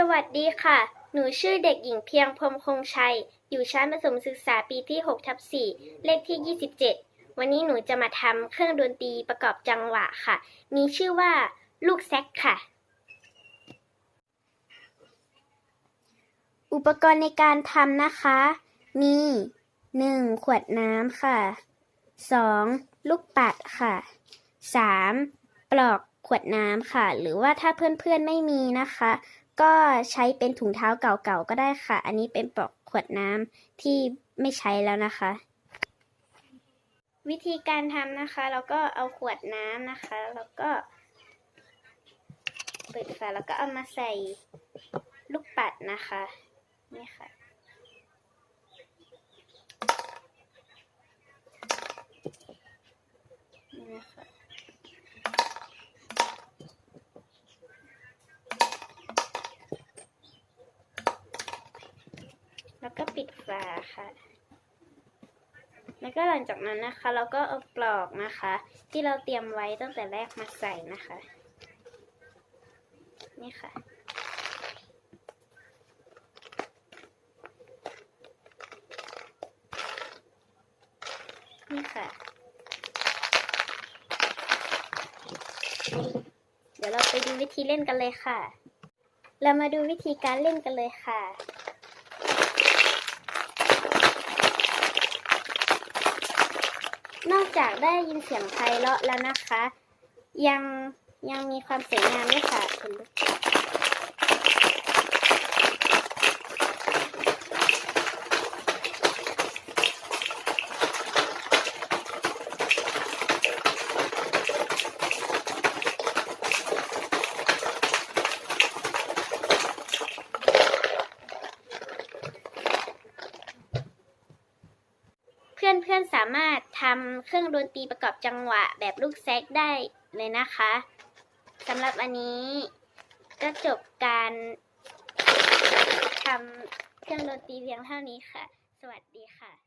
สวัสดีค่ะ หนูชื่อเด็กหญิงเพียงพรมคงชัย อยู่ชั้นประถมศึกษาปีที่6ทับ4เลขที่ 27 วันนี้หนูจะมาทำเครื่องดนตรีประกอบจังหวะค่ะ มีชื่อว่าลูกแซกค่ะ อุปกรณ์ในการทำนะคะ มี 1. ขวดน้ำค่ะ 2. ลูกปัดค่ะ 3. ปลอกขวดน้ำค่ะ หรือว่าถ้าเพื่อนๆไม่มีนะคะ ก็ใช้เป็นถุงเท้าเก่าๆก็ได้ค่ะ อันนี้เป็นปลอกขวดน้ำที่ไม่ใช้แล้วนะคะ วิธีการทำนะคะ เราก็เอาขวดน้ำนะคะ แล้วก็เปิดฝาแล้วก็เอามาใส่ลูกปัดนะคะ นี่ค่ะ นี่นะคะ แล้วก็ปิดฝาค่ะ แล้วก็หลังจากนั้นนะคะ เราก็เอาปลอกนะคะ ที่เราเตรียมไว้ตั้งแต่แรกมาใส่นะคะ นี่ค่ะนี่ค่ะ เดี๋ยวเราไปดูวิธีเล่นกันเลยค่ะ เรามาดูวิธีการเล่นกันเลยค่ะ นอก จากได้ยินเสียงไพเราะแล้วนะคะ ยังยังมีความสวยงามด้วยค่ะคุณลูก เพื่อนๆสามารถทำเครื่องดนตรีประกอบจังหวะแบบลูกแซกได้เลยนะคะสำหรับอันนี้ก็จบการทำเครื่องดนตรีเพียงเท่านี้ค่ะ สวัสดีค่ะ